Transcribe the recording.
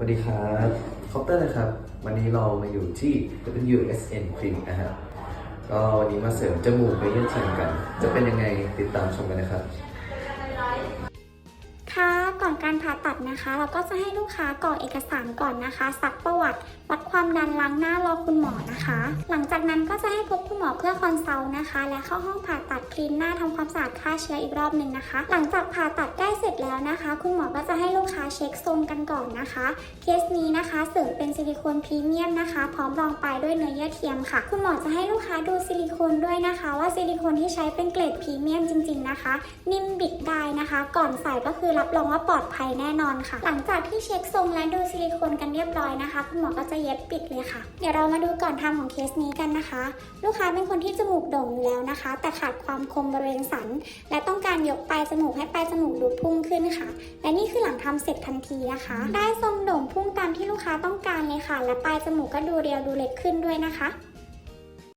สวัสดีครับคอปเตอร์นะครับ วันนี้เรามาอยู่ที่ WSN Clinic นะฮะก็วันนี้มาเสริมจมูกไปเยี่ยมชมกัน จะเป็นยังไงติดตามชมกันนะครับ อนการผ่าตัดนะคะ เราก็จะให้ลูกค้ากรอกเอกสารก่อนนะคะ ซักประวัติวัดความดันล้างหน้ารอคุณหมอนะคะ หลังจากนั้นก็จะให้พบคุณหมอเพื่อคอนซัลท์นะคะ และเข้าห้องผ่าตัดคลีนหน้าทำความสะอาดฆ่าเชื้ออีกรอบหนึ่งนะคะ หลังจากผ่าตัดได้เสร็จแล้วนะคะ คุณหมอก็จะให้ลูกค้าเช็คทรงกันก่อนนะคะ เคสนี้นะคะเสริมเป็นซิลิโคนพรีเมียมนะคะ พร้อมรองปลายด้วยเนื้อเยื่อเทียมค่ะ คุณหมอจะให้ลูกค้าดูซิลิโคนด้วยนะคะ ว่าซิลิโคนที่ใช้เป็นเกรดพรีเมียมจริง ๆนะคะ นิ่มบิดได้นะคะ ก่อนใส่ก็คือรับรองว่าปลอดภัยแน่นอนค่ะ หลังจากที่เช็คทรงและดูซิลิโคนกันเรียบร้อยนะคะ คุณหมอก็จะเย็บปิดเลยค่ะ เดี๋ยวเรามาดูก่อนทำของเคสนี้กันนะคะ ลูกค้าเป็นคนที่จมูกโด่งอยู่แล้วนะคะ แต่ขาดความคมบริเวณสัน และต้องการยกปลายจมูกให้ปลายจมูกดูพุ่งขึ้นค่ะ และนี่คือหลังทำเสร็จทันทีนะคะ ได้ทรงโด่งพุ่งตามที่ลูกค้าต้องการเลยค่ะ และปลายจมูกก็ดูเรียวดูเล็กขึ้นด้วยนะคะ